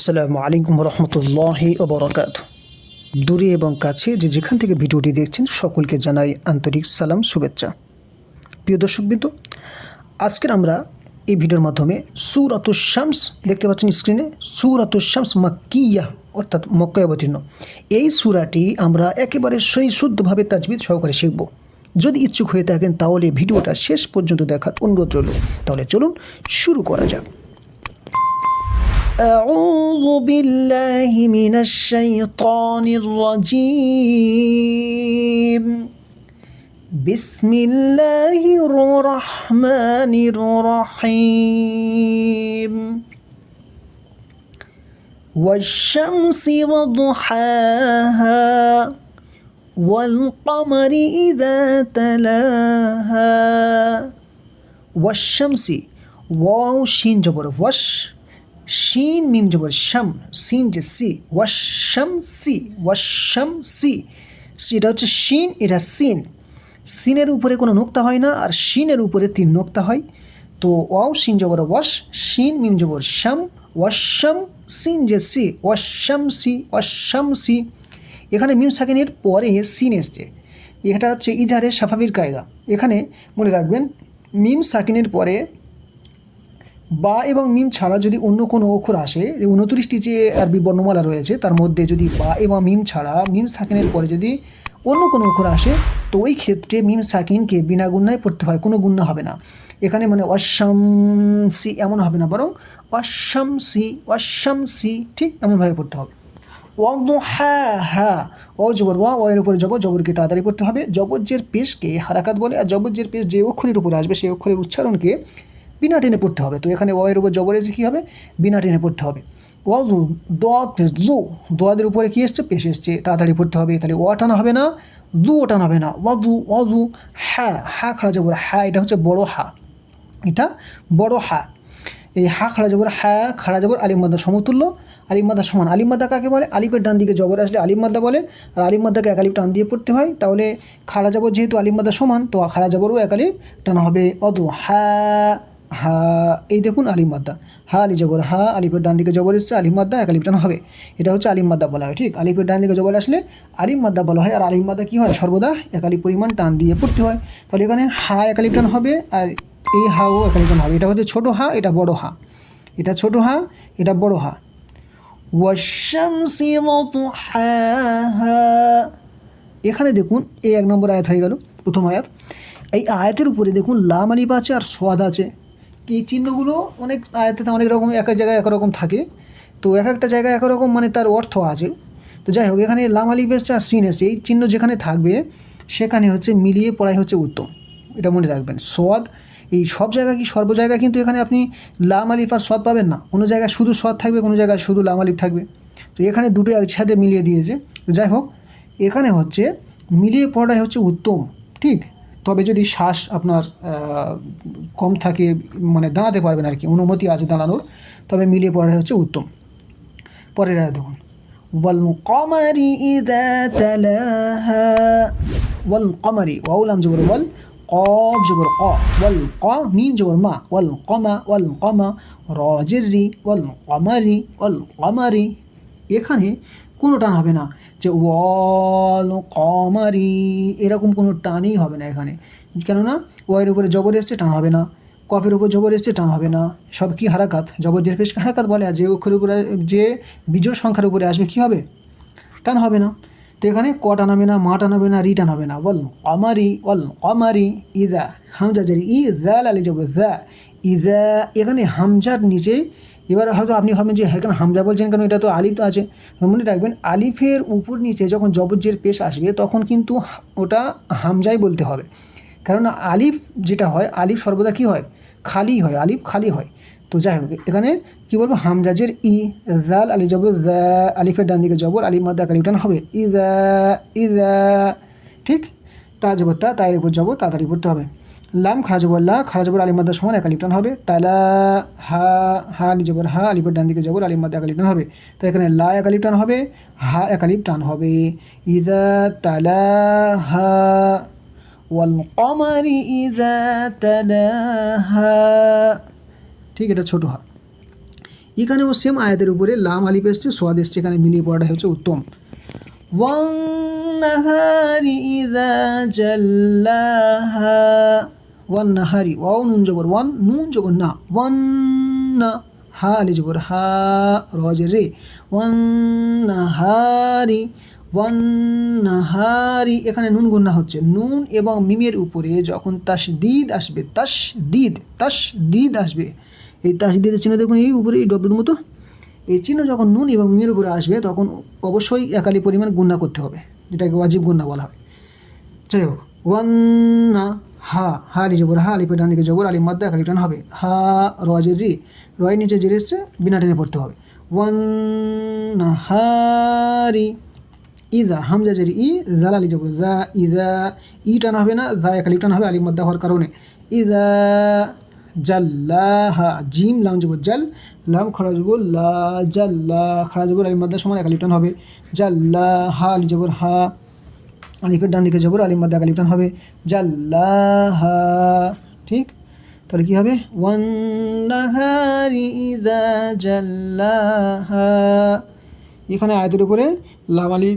আসসালামু আলাইকুম রহমতুল্লাহি ওবরাকাত দূরে এবং কাছে যে যেখান থেকে ভিডিওটি দেখছেন, সকলকে জানাই আন্তরিক সালাম, শুভেচ্ছা। প্রিয় দর্শকবৃন্দ, আজকের আমরা এই ভিডিওর মাধ্যমে সুর শামস দেখতে পাচ্ছেন স্ক্রিনে সুর শামস মাক্কিয়া, অর্থাৎ মক্কায় অবতীর্ণ। এই সুরাটি আমরা একেবারে সই শুদ্ধভাবে তাজবিদ সহকারে শিখব। যদি ইচ্ছুক হয়ে থাকেন, তাহলে ভিডিওটা শেষ পর্যন্ত দেখার অনুরোধ রইল। তাহলে চলুন শুরু করা যাক। أعوذ بالله من الشيطان الرجيم. بسم الله الرحمن الرحيم. والشمس وضحاها والقمر إذا تلاها. والشمس واو شين جبر وش শিন মিম জবর শাম সিন যে সি ওয়াশাম সি ওয়াশাম সি এটা হচ্ছে শিন এটা সিন সিনের উপরে কোনো নোক্তা হয় না আর শিনের উপরে তিন নোক্তা হয় তো ওয়াও সিন জবর ওয়াশ শিন মিম জবর শাম ওয়াশাম সিন যে সি ওয়াশাম সি ওয়াশাম সি এখানে মিম সাকিনের পরে সিন এসছে। এটা হচ্ছে ইজারের স্বাভাবিক কায়দা। এখানে মনে রাখবেন, মিম সাকিনের পরে বা এবং মিম ছাড়া যদি অন্য কোনো অক্ষর আসে উনত্রিশটি যে আরবি বর্ণমালা রয়েছে, তার মধ্যে যদি বা এবং মিম ছাড়া, মিম সাকিনের পরে যদি অন্য কোনো অক্ষর আসে, তো ওই ক্ষেত্রে মিম সাকিনকে বিনা গুণায় পড়তে হয়, কোনো গুণা হবে না। এখানে মানে অশামসি এমন হবে না, বরং অশামসি অশামসি ঠিক এমনভাবে পড়তে হবে। হ্যাঁ হ্যাঁ ও জবর ওয়া ওয়ের উপরে জবর, জবরকে তাড়াতাড়ি পড়তে হবে। জবজ্জের পেশকে হারাকাত বলে, আর জবজ্জের পেশ যে অক্ষরের উপরে আসবে, সেই অক্ষরের উচ্চারণকে বিনা টেনে পড়তে হবে। তো এখানে ওয়ের উপর জবর এসে কী হবে? বিনা টেনে পড়তে হবে। ওয়াজু দু দোয়াদের উপরে কী এসছে? পেশ এসছে। তাড়াতাড়ি পড়তে হবে। তাহলে ও টানা হবে না দু ও টানা হবে না। ওয়াজু ওয়াজু হ্যাঁ হ্যাঁ খাড়া জবর হ্যাঁ এটা হচ্ছে বড় হা। এটা বড় হা। এই হা খাড়া জবর হ্যাঁ খাড়া জবর আলিমাদ্দা সমতুল্য। আলিমাদ্দা সমান। আলিমাদ্দা কাকে বলে? আলিফের ডান দিকে জবর আসলে আলিমাদ্দা বলে। আর আলিমাদ্দাকে এক আলিফ টান দিয়ে পড়তে হয়। তাহলে খাড়া জবর যেহেতু আলিমাদ্দা সমান, তো খাড়া জবরও এক আলিফ টানা হবে। অদু হ্যাঁ। হা, এই দেখুন আলিম মাদ্দা। হা আলি জবর হা, আলিফের ডান দিকে জবর এসছে আলিম মাদ্দা, এক আলিফ হবে। এটা হচ্ছে আলিম মাদ্দা বলা হয়, ঠিক? আলিফের ডান দিকে জবর আসলে আলিম মাদ্দা বলা হয়, আর আলিম মাদ্দা কী হয়? সর্বদা এক পরিমাণ টান দিয়ে পড়তে হয়। তাহলে এখানে হা এক আলিফ হবে, আর এই হাও এক আলিফ হবে। এটা হচ্ছে ছোটো হা, এটা বড় হা। এটা ছোট হা, এটা বড় হা। এখানে দেখুন, এই এক নম্বর আয়াত হয়ে গেল, প্রথম আয়াত। এই আয়াতের উপরে দেখুন, লাম আলিফ আছে আর সোয়াদ আছে। এই চিহ্নগুলো অনেক আয়াতে অনেক রকম, এক এক জায়গায় এক রকম থাকে। তো এক একটা জায়গায় এক রকম মানে তার অর্থ আছে। তো যাই হোক, এখানে লাম আলিফ এসছে আর সিন এসছে। এই চিহ্ন যেখানে থাকবে, সেখানে হচ্ছে মিলিয়ে পড়াই হচ্ছে উত্তম এটা মনে রাখবেন। সদ এই সব জায়গা কি সর্ব জায়গায় কিন্তু এখানে আপনি লাম আলিফ আর সদ পাবেন না। কোনো জায়গায় শুধু সদ থাকবে, কোনো জায়গায় শুধু লাম আলিফ থাকবে। তো এখানে দুটো একসাথে মিলিয়ে দিয়েছে। যাই হোক, এখানে হচ্ছে মিলিয়ে পড়াই হচ্ছে উত্তম। ঠিক? তবে যদি শ্বাস আপনার কম থাকে মানে দাঁড়াতে পারবেন আর কি অনুমতি আছে দাঁড়ানোর তবে মিলিয়ে পড়া হচ্ছে উত্তম পরের আয় দেখুন ওয়াল কমারি ইদা তালাহা ওয়াল কমারি ওয়াউলাম জবর ওয়াল قاف جبر قا والقا ميم جبر ما والقما والقما রাজেরি والقمر والقمر এখানে কোনো টান হবে না যে, ওয়াল কমারি, এরকম কোনো টানই হবে না এখানে। কেননা ওয়ের উপরে জবর এসছে, টান হবে না। কফের উপর জবর এসছে, টান হবে না। সব কি হারাকাত? জবর পেশ হারাকাত বলে, আর যে অক্ষরের উপরে, যে বিজোড় সংখ্যার উপরে আসবে, কী হবে? টান হবে না। তো এখানে ক টানাবে না, মা টানাবে না, রি টানাবে না। বল অমারি বল অমারি ইদা, হামজা জারি ই দ্যাল আলি জবর দ্যা ইদা, এখানে হামজার নিচেই এবার হয়তো আপনি ভাবেন যে হ্যাঁ কেন, হামজা বলছেন কেন? এটা তো আলিফ আছে। মনে রাখবেন, আলিফের উপর নিচে যখন জবজ্জের পেশ আসবে, তখন কিন্তু ওটা হামজাই বলতে হবে। কারণ আলিফ যেটা হয়, আলিফ সর্বদা কী হয়? খালি হয়, আলিফ খালি হয়। তো যাই হোক, এখানে কী বলব? হামজাজের ই, জাল, আলি জবর আলিফের ডান দিকে জবর, আলিফ মাদ্দা কালিফটান হবে। ই দ্যা ই দ্যা ঠিক? তা জবর, তা, তাইয়ের উপর জবর তাড়াতাড়ি পড়তে হবে। লাম খাড়া জবর লা খাড়া জবর আলিম মাদ্দার সমান একালিপ টান হবে। তালা হা হা আলি জবর, হা আলিপের ডান দিকে জবর আলিম মাদ্দা একালিপ টান হবে। তো এখানে লা একালিপ টান হবে, হা একালিপ টান হবে। ইদা তালা হা ওয়াল কমারি ইদা তালা হা ঠিক এটা ছোটো হা। এখানেও সেম আয়াতের উপরে লাম আলিফ এসছে, সোয়াদ এসছে, এখানে মিলিয়ে পড়াটা হচ্ছে উত্তম। ওয়ান্নাহারি ইদা জাল্লাহা। ওয়ান্নাহারি ওয়াও, নুন জবর, ওয়ান, নুন জবর, না ওয়ান্না হা আলি জবর, হা রজে রে ওয়ান্নাহারি ওয়ান্নাহারি এখানে নুন গুন্না হচ্ছে। নুন এবং মিমের উপরে যখন তাস দিদ আসবে তাস দিদ তাস দিদ আসবে, এই তাসদিদের চিহ্ন দেখুন, এই উপরে এই ডব্লুর মতো, এই চিহ্ন যখন নুন এবং মিমের উপরে আসবে, তখন অবশ্যই একালি পরিমাণ গুন্না করতে হবে, যেটাকে ওয়াজিব গুন্না বলা হয়। যাই হোক ওয়ান্না হা হা জবর, হা আলিপের ডান দিকে জবর আলি মাদ্দা টান হবে। হা রজের রি রয় নিচে জেরে এসছে, বিনা টেনে পড়তে হবে। ওয়ান্না হারি ইদা, হামজা, জেরি, ই জাল আলি জবর, জা, ইদা, ই টান হবে না, জা একালি টান হবে আলি মাদ্দা হওয়ার কারণে। ইদা জাল্লাহা জিম, লাম, জবর, জাল, লাম, খরা, জবর, লা জাল্লা খরা, জবর আলি মাদ্দা সমান একালি টান হবে। জাল্লাহা আলি জবর, হা আলিফের ডান দিকে জবর আলিম মাদ্দা আলিফ টান হবে জাল্লাহা ঠিক তাহলে কি হবে ওয়ান নাহারি ইদা জাল্লাহা এখানে আয়াতের উপরে লাম আলি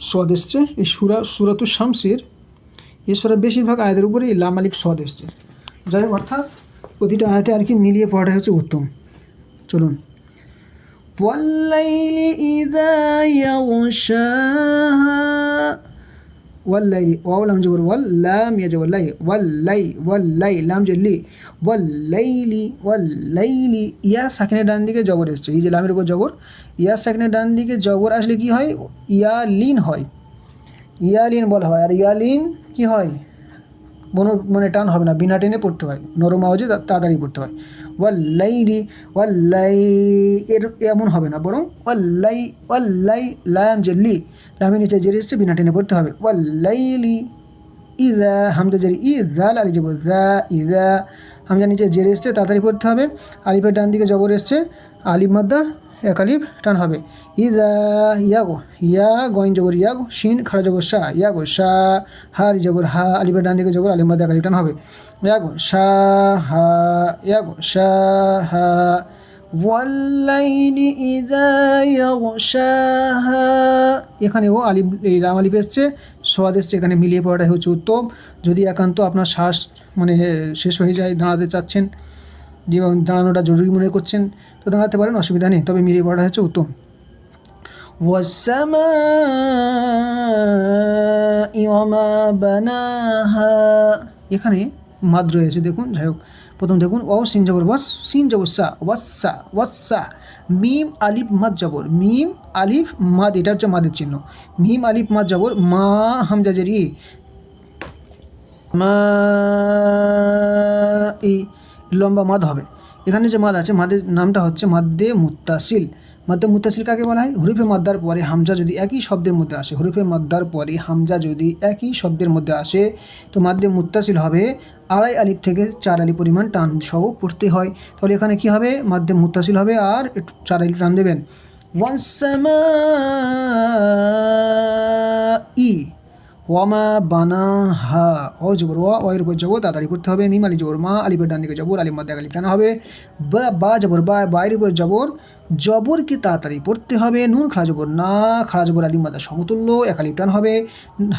সোয়াদ এসছে এই সুরা সুরাতু শামসির এই সুরার বেশিরভাগ আয়াতের উপরে এই লাম আলিফ সোয়াদ এসছে যাই হোক অর্থাৎ প্রতিটা আয়াতে আর কি মিলিয়ে পড়াটা হচ্ছে উত্তম চলুন والليل إذا يغشاها ওয়াল্লাইলি ওয়াও লাম জবর ওয়াল লাম ইয়া জবর লাই ওয়াল্লাই ওয়াল্লাই লাম জেলি ওয়াল্লাইলি ওয়াল্লাইলি ইয়া সাকিনের ডান দিকে জবর এসছে। এই যে লামের উপর জবর, ইয়া সাকিনের ডান দিকে জবর আসলে কি হয়? ইয়ালিন হয়। ইয়ালিন বলা হয়। আর ইয়ালিন কি হয়? কোনো মানে টান হবে না। বিনা টেনে পড়তে হয়। নরম আওয়াজে তাড়াতাড়ি পড়তে হয়। ওয়াল্লাইলি ওয়াল্লাই এর এমন হবে না, বরং ওয়াল্লাই ওয়াল্লাই, লাম জেল্লি লামের নিচে জেরে এসছে, বিনা টেনে পড়তে হবে। ওয়াল্লাইলি, ইদা, হামজা জেরি ইদা আলি যাব, দা, ইদা, হামজা নিচে জেরে এসছে, তাড়াতাড়ি পড়তে হবে। আলিফের ডান দিকে জবর এসছে, আলিফ মাদ্দা এক আলিফ টান হবে। ইদা ইয়াগো, ইয়া গইন জবর ইয়াগো, শিন খাড়া জবর শাহ ইয়াগো শাহ হার জবর হা, আলিফের ডান দিকে জবর আলিফ মাদ্দা এক আলিফ টান হবে। ইয়াগো শাহ হা, ইয়াগো শাহ হা। ওয়াল্লাইলি ইদা ইয়াগশাহা এখানে ও আলিফ, এই রাম আলিফ এসছে। সোয়াদ এসছে, এখানে মিলিয়ে পড়াটাই হচ্ছে উত্তম। যদি একান্ত আপনার শ্বাস মানে শেষ হয়ে যায়, দাঁড়াতে চাচ্ছেন এবং দাঁড়ানোটা জরুরি মনে করছেন, তো দাঁড়াতে পারেন, অসুবিধা নেই। তবে মিলিয়ে পড়াটা হচ্ছে উত্তম। এখানে মাদ রয়েছে, দেখুন, যাই হোক। প্রথম দেখুন ও সিন জবর, বস, সিন জবর, সা ওয়াসা ওয়াসা মিম, আলিফ, মাদ জবর। মিম, আলিফ, মাদ, এটা হচ্ছে মাদের চিহ্ন। মিম, আলিফ, মাদ জবর, মা হামজাজের ই মা লম্বা মাদ হবে। এখানে যে মাদ আছে, মাদের নামটা হচ্ছে মাদ্দে মুত্তাসিল। মাদ্দে মুত্তাসিল কাকে বলা হয়? হরুফে মাদ্দার পরে হামজা যদি একই শব্দের মধ্যে আসে, হরুফে মাদ্দার পরে হামজা যদি একই শব্দের মধ্যে আসে, তো মাদ্দে মুত্তাসিল হবে আড়াই আলিফ থেকে চার আলিফ পরিমাণ টান সহ পড়তে হয়। তাহলে এখানে কি হবে? মাদ্দে মুত্তাসিল হবে আর একটু চার আলিফ টান দেবেন। ওয়ান ই ওয়ামা বানা হা, ও জবর, ওয়া ওয়ের উপর জবর, তাড়াতাড়ি করতে হবে, মিম, আলি, জবর, মা আলিফের ডান দিকে জবর আলিফ মাদ্দা টানা হবে, বা বা, জবর, বা বাইরের উপর জবর, জবরকে তাড়াতাড়ি পড়তে হবে, নুন খাড়া জবর, না খাড়া জবর আলিফ মাদ্দা সমতুল্য, এক আলিফ টান হবে,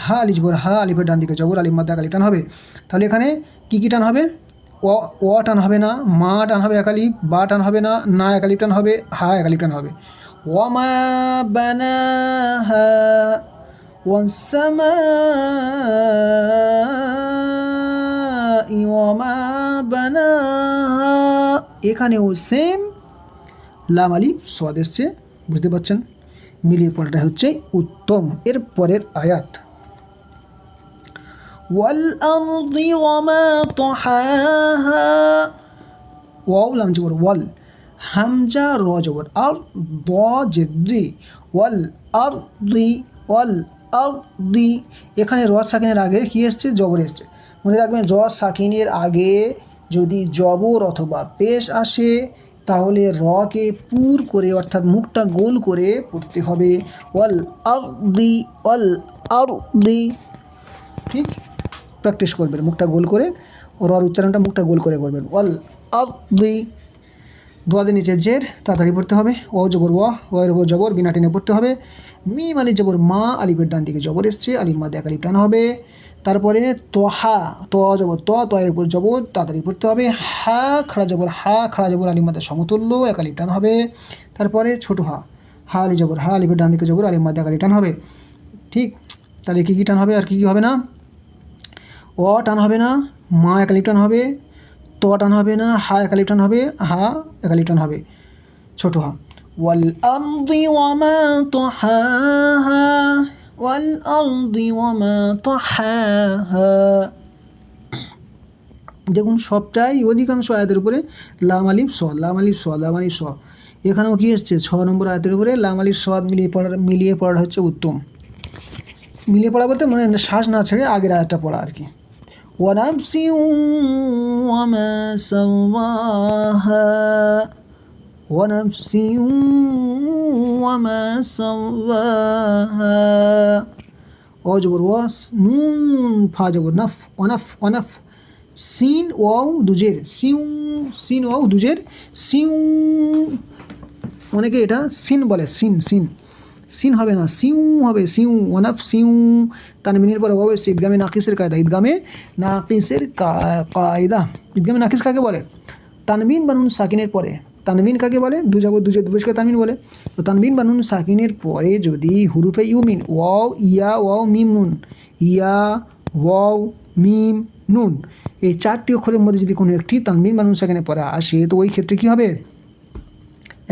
হা, আলি, জবর, হা আলিফের ডান দিকে জবর আলিফ মাদ্দা আলিফ টান হবে, তাহলে এখানে কী কী টান হবে? ও টান হবে না, মা টান হবে এক আলিফ বা টান হবে না না, এক আলিফ টান হবে, হা, এক আলিফ টান হবে, ওয়ামা বানাহা والسماء وما بناها এখানেও সেম লাম আলিফ সোয়াদ এসছে বুঝতে পারছেন মিলিয়ে পড়াটা হচ্ছে উত্তম এর পরের আয়াত والأرض وما طحاها ওয়াও লাম জবর ওয়াল হামজা র জবর আর দ জেদ্রি ওয়াল আর দি ওয়াল আর দি এখানে র সাকিনের আগে কি এসছে? জবর এসছে। মনে রাখবেন র সাকিনের আগে যদি জবর অথবা পেশ আসে, তাহলে রকে পুর করে, অর্থাৎ মুখটা গোল করে পড়তে হবে। ওয়াল আর দি ওয়াল আর দি ঠিক? প্র্যাকটিস করবেন, মুখটা গোল করে, রর উচ্চারণটা মুখটা গোল করে করবেন। ওয়াল আর দি দোয়াদের নিচে জের, তাড়াতাড়ি পড়তে হবে। ও জবর ওয়া, ওয়ের ওপর জবর, বিনা টেনে পড়তে হবে। মিম আলি জবর, মা আলিফের ডান দিকে জবর এসছে, আলিফ মা এক আলিফ টান হবে। তারপরে তোহা, ত জবর, ত তয়ের উপর জবর, তাড়াতাড়ি পড়তে হবে। হা, খাড়া জবর, হা, খাড়া জবর, আলিফ মাদের সমতুল্য, এক আলিফ টান হবে। তারপরে ছোট হা হা আলি জবর, হা আলিফের ডান দিকে জবর, আলিফ মাদের এক আলিফ টান হবে। ঠিক, তাহলে কী কী টান হবে আর কী কী হবে না? অ টান হবে না, মা এক একালিপ টান হবে। ত টান হবে না, হা একালিপ টান হবে, হা একালিপ টান হবে। ছোট হা। ওয়াল ওয়ামা তাহাহা, ওয়াল আরদি ওয়ামা তাহাহা। দেখুন সবটাই অধিকাংশ আয়াতের উপরে লাম আলিফ স, লাম আলিফ স, লাম আলিফ স। এখানেও কী এসছে? ছ নম্বর আয়াতের উপরে লাম আলিফ সদ মিলিয়ে পড়ার, মিলিয়ে পড়াটা হচ্ছে উত্তম। মিলিয়ে পড়া বলতে মানে শ্বাস না ছেড়ে আগের আয়াতটা পড়া আর কি। ونفس وما سواها ونفس وما سواها অজবর ওয়াস নুন ফা জবর নফ অনফ অনফ scene wow দুজের see you scene wow দুজের see you অনেকে এটা সিন বলে সিন সিন সিন হবে না, সিউ হবে, সিউ ওয়ানাফ সিউ। তানমিনের পরে ওয়াও এসছে ঈদগামে নাকিসের কায়দা, ঈদগামে নাকিসের কায়দা। ঈদগামে নাকিস কাকে বলে? তানবিন বানুন সাকিনের পরে। তানবিন কাকে বলে? দু যাব দুজে দুবসকে তানবিন বলে। তো তানবিন বানুন সাকিনের পরে যদি হুরুফে ইউমিন ওয়াও, ইয়া, ওয়াও, মিম, নুন। ইয়া, ওয়াও, মিম, নুন। এই চারটি অক্ষরের মধ্যে যদি কোনো একটি তানবিন বানুন সাকিনের পরে আসে, তো ওই ক্ষেত্রে কী হবে?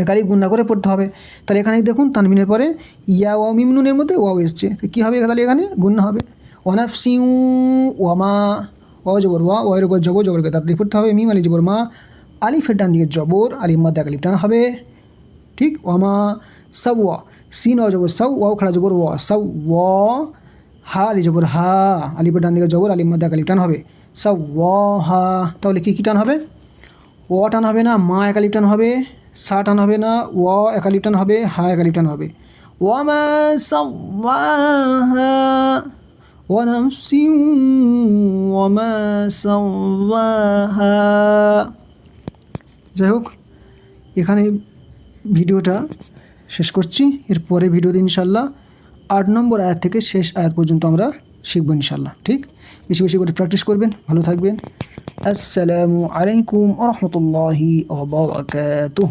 একালি গুণা করে পড়তে হবে। তাহলে এখানে দেখুন তানবিনের পরে ইয়া ওয়া মিমনুনের মধ্যে ওয়াও এসছে। তো কী হবে তাহলে এখানে? গুণা হবে। ওয়ানাফ সিউ ওয়ামা ও জবর ওয়া ওয়ের উপর জবর জবরকে তাড়াতাড়ি পড়তে হবে মিম আলি জবর, মা আলিফের ডান দিকে জবর, আলিফ মাদ্দা আলিফ টান হবে। ঠিক? ওয়ামা সব ওয়া, সিন ও জবর সব ওয়াও খাড়া জবর ওয়া সব ওয়া, হা আলি জবর হা, আলিফের ডান দিকে জবর, আলিফ মাদ্দা আলিফ টান হবে। সব ওয়া, হা, তাহলে কী কী টান হবে? ও টান হবে না, মা একালিপ টান হবে। সা টান হবে না ও একালিপ টান হবে হা একালিপ টান হবে ওয়ামা সাওয়াহা ونفس وما سواها যাই হোক এখানে ভিডিওটা শেষ করছি এরপরে ভিডিওতে ইনশাল্লাহ আট নম্বর আয়াত থেকে শেষ আয়াত পর্যন্ত আমরা শিখবো ইনশাল্লাহ ঠিক বেশি বেশি করে প্র্যাকটিস করবেন ভালো থাকবেন আসসালামু আলাইকুম রহমতুল্লাহি ওবরাকাতুহ